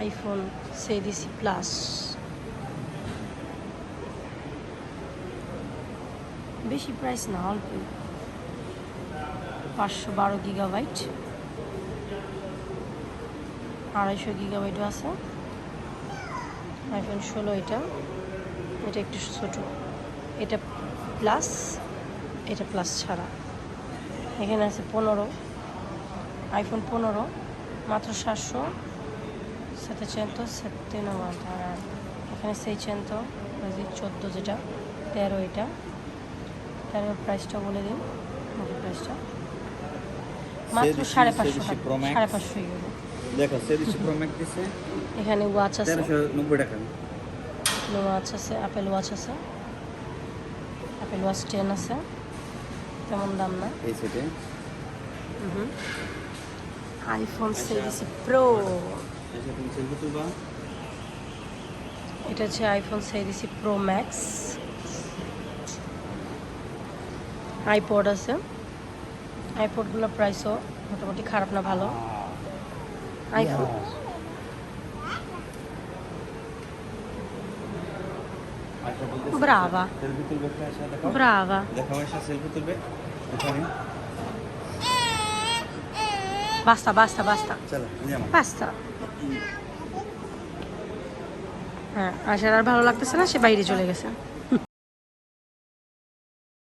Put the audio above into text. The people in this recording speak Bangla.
আইফোন সেডিসি প্লাস বেশি প্রাইস না, অল্প। পাঁচশো বারো গিগাবাইট আড়াইশো গিগাবাইটও আছে। আইফোন ষোলো এটা। এটা একটু ছোট। এটা প্লাস এটা প্লাস ছাড়া। এখানে আছে পনেরো। আইফোন পনেরো, মাত্র সাতশো। Novanta আর এখানে সেইচেন্তো চোদ্দ যেটা তেরো এটা তেরো প্রাইসটা বলে দিন প্রাইসটা মাত্র সাড়ে পাঁচশো। সাড়ে পাঁচশো এখানে ওয়াচ আছে তেরোশো নব্বই টাকা ওয়াচ আছে অ্যাপেল ওয়াচ আছে অ্যাপেল ওয়াচ টেন আছে তেমন দাম না এই সেটে আইফোন সিরিজ প্রো এটা হচ্ছে iPhone series pro max iPod আছে। আইপডগুলোর প্রাইসও মোটামুটি খারাপ না ভালো। IPhone Brava. তুলবে একটা এসে দেখো হ্যাঁ আসার আর ভালো লাগতেছে না সে বাইরে চলে গেছে।